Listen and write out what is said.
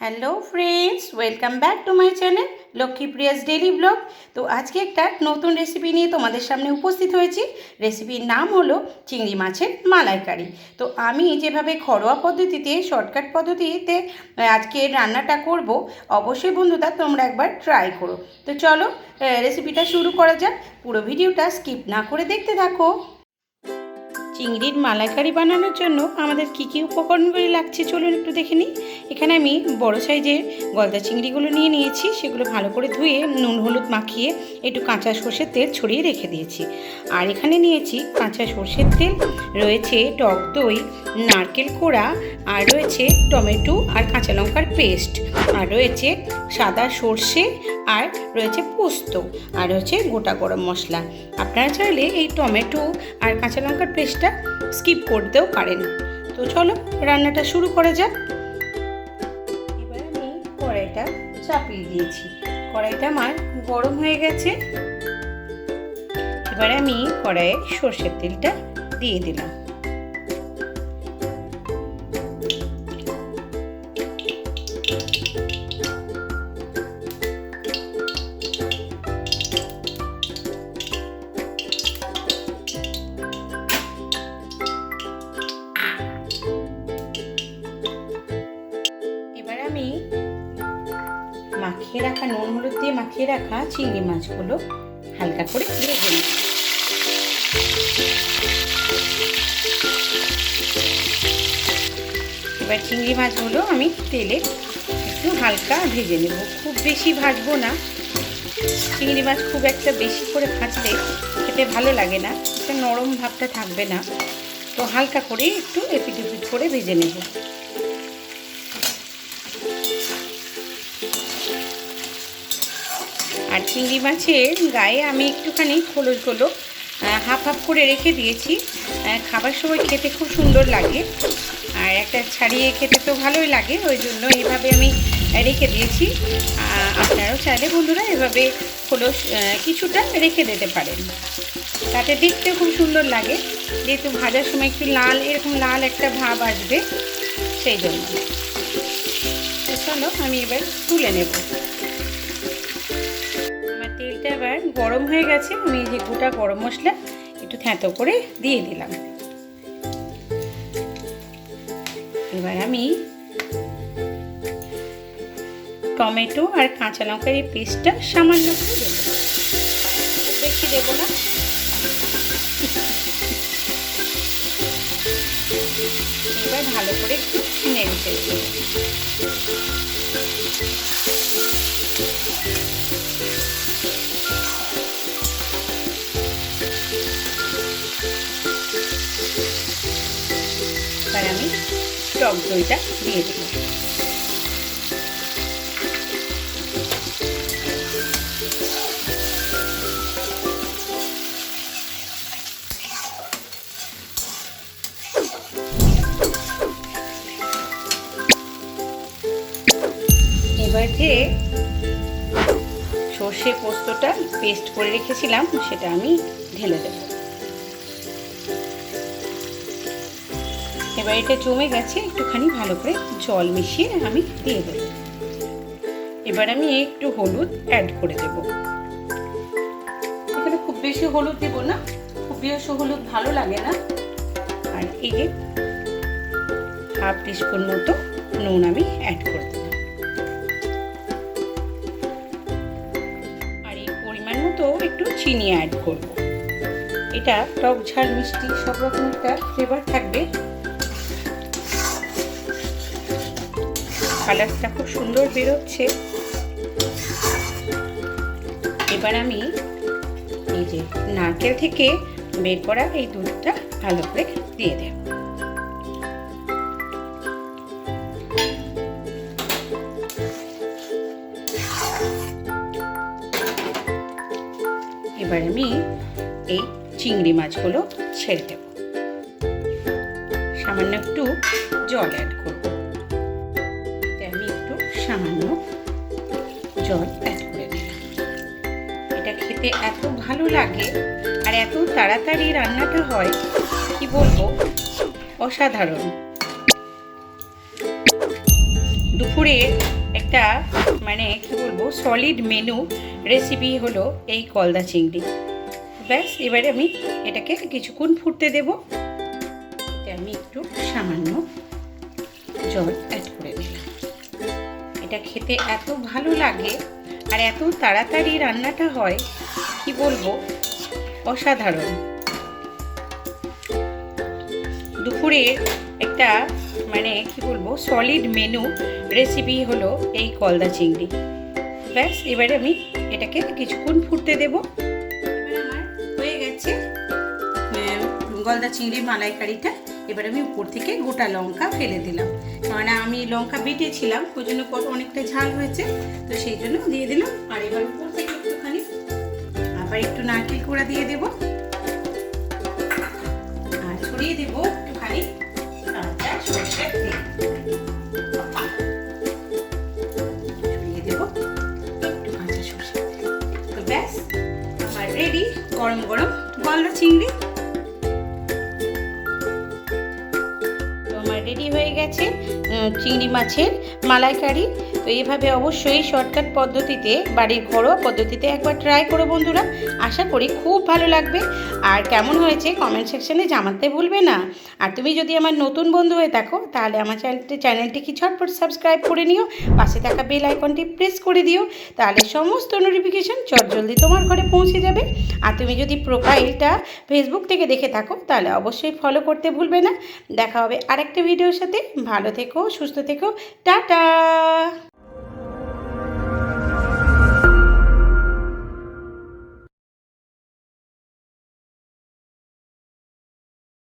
Hello friends welcome back to my channel Lakshmipriya's daily blog তো আজকে একটা নতুন রেসিপি নিয়ে তোমাদের সামনে উপস্থিত হয়েছি। রেসিপির নাম হলো চিংড়ি মাছের মালাইকারি। তো আমি যেভাবে ঘরোয়া পদ্ধতিতে শর্টকাট পদ্ধতিতে আজকে রান্নাটা করব, অবশ্যই বন্ধুরা তোমরা একবার ট্রাই করো। তো চলো রেসিপিটা শুরু করা যাক। পুরো ভিডিওটা স্কিপ না করে দেখতে থাকো। চিংড়ির মালাইকারি বানানোর জন্য আমাদের কী কী উপকরণগুলি লাগছে চলুন একটু দেখে নিই। এখানে আমি বড় সাইজের গলদা চিংড়িগুলো নিয়ে নিয়েছি, সেগুলো ভালো করে ধুয়ে নুন হলুদ মাখিয়ে একটু কাঁচা সর্ষের তেল ছড়িয়ে রেখে দিয়েছি। আর এখানে নিয়েছি কাঁচা সর্ষের তেল, রয়েছে টক দই, নারকেল কোড়া, আর রয়েছে টমেটো আর কাঁচা লঙ্কার পেস্ট, আর রয়েছে সাদা সর্ষে আর রয়েছে পোস্ত আর হচ্ছে গোটা গরম মশলা। আপনারা চাইলে এই টমেটো আর কাঁচা লঙ্কার পেস্টটা স্কিপ করতেও পারেন। তো চলো রান্নাটা শুরু করা যাক। এবার আমি কড়াইটা চাপিয়ে দিয়েছি। কড়াইটা আমার গরম হয়ে গেছে। এবারে আমি কড়াইয়ে সর্ষের তেলটা দিয়ে দিলাম। রাখা নুন হলুদ দিয়ে মাখিয়ে রাখা চিংড়ি মাছগুলো হালকা করে ভেজে নেব এবার চিংড়ি মাছগুলো আমি তেলে একটু হালকা ভেজে নেব। খুব বেশি ভাজবো না। চিংড়ি মাছ খুব একটা বেশি করে ভাজলে খেতে ভালো লাগে না, একটা নরম ভাবটা থাকবে না। তো হালকা করে একটু এপিট এপিট করে ভেজে নেব। আর চিংড়ি মাছের গায়ে আমি একটুখানি খোলসগুলো হাফ হাফ করে রেখে দিয়েছি। খাবার সময় খেতে খুব সুন্দর লাগে। আর একটা ছাড়িয়ে খেতে তো ভালোই লাগে, ওই জন্য এইভাবে আমি রেখে দিয়েছি। আপনারাও চাইলে বন্ধুরা এভাবে খোলস কিছুটা রেখে দিতে পারেন। তাতে দেখতে খুব সুন্দর লাগে, যেহেতু ভাজার সময় একটু লাল, এরকম লাল একটা ভাব আসবে, সেই জন্য। চলো, আমি এবার তুলে নেব। আমার এবার গরম হয়ে গেছে, আমি যে গোটা গরম মশলা একটু থ্যাঁতো করে দিয়ে দিলাম। এবার আমি টমেটো আর কাঁচা লঙ্কার এই পেস্টটা সামান্য করে দেবো। বেশি দেবো না। এবার ভালো করে একটু চেড়ে দেবো। আমি টক দইটা দিয়ে দেবো। সর্ষে পোস্তটা পেস্ট করে রেখেছিলাম সেটা আমি ঢেলে দেবো। এবার এটা জমে গেছে, একটুখানি ভালো করে জল মিশিয়ে আমি দিয়ে দেবো। এবার আমি একটু হলুদ অ্যাড করে দেব। এখানে খুব বেশি হলুদ দেব না, খুব বেশি হলুদ ভালো লাগে না। আর এই যে হাফ টিস্পুন মতো নুন আমি অ্যাড করে দিলাম আর এই পরিমাণ মতো একটু চিনি অ্যাড করব। এটা টক ঝাল, মিষ্টি, সব রকম একটা ফ্লেভার থাকবে। কালারটা খুব সুন্দর বেরোচ্ছে। এবার আমি এই যে নারকেল থেকে বের করা এই দুধটা ভালো করে দিয়ে দেব। এবার আমি এই চিংড়ি মাছগুলো ছেড়ে দেব। সামান্য একটু জল অ্যাড করব। সামান্য জল অ্যাড করে দিলাম এটা খেতে এত ভালো লাগে আর এত তাড়াতাড়ি রান্নাটা হয়, কি বলব? অসাধারণ। দুপুরে একটা মানে কি বলব সলিড মেনু রেসিপি হলো এই কলদা চিংড়ি। ব্যাস, এবারে আমি এটাকে কিছুক্ষণ ফুটতে দেব। আমি একটু সামান্য জল অ্যাড করে দিলাম এটা খেতে এত ভালো লাগে আর এত তাড়াতাড়ি রান্নাটা হয়, কি বলব? অসাধারণ। দুপুরে একটা মানে কি বলব সলিড মেনু রেসিপি হলো এই কলদা চিংড়ি। ব্যাস, এবারে আমি এটাকে কিছুক্ষণ ফুটতে দেব। হয়ে গেছে গলদা চিংড়ি মালাইকারিটা। এবার আমি উপর থেকে গোটা লঙ্কা ফেলে দিলাম। মানে আমি লঙ্কা বেটেছিলাম ওই জন্য অনেকটা ঝাল হয়েছে, তো সেই জন্য দিয়ে দিলাম। আর এবার উপর থেকে একটুখানি আবার একটু নারকেল কোড়া দিয়ে দেবো। আর ছড়িয়ে দেবো একটুখানি কাঁচা সরষের তেল। তো ব্যাস, আমার রেডি গরম গরম গলদা চিংড়ি। তো আমার রেডি হয়ে গেছে। চিংড়ি মাছের মালাইকারি। তো এইভাবে অবশ্যই শর্টকাট পদ্ধতিতে, বাড়ির ঘরোয়া পদ্ধতিতে একবার ট্রাই করো বন্ধুরা। আশা করি খুব ভালো লাগবে। আর কেমন হয়েছে কমেন্ট সেকশনে জানাতে ভুলবে না। আর তুমি যদি আমার নতুন বন্ধু হয়ে থাকো, তাহলে আমার চ্যানেলটি চ্যানেলটিকে ঝটপট সাবস্ক্রাইব করে নিও। পাশে থাকা বেল আইকনটি প্রেস করে দিও। তাহলে সমস্ত নোটিফিকেশন চটজলদি তোমার ঘরে পৌঁছে যাবে। আর তুমি যদি প্রোফাইলটা ফেসবুক থেকে দেখে থাকো, তাহলে অবশ্যই ফলো করতে ভুলবে না। দেখা হবে আরেকটা ভিডিওর সাথে। ভালো থেকো, সুস্থ থেকো। টাটা! 的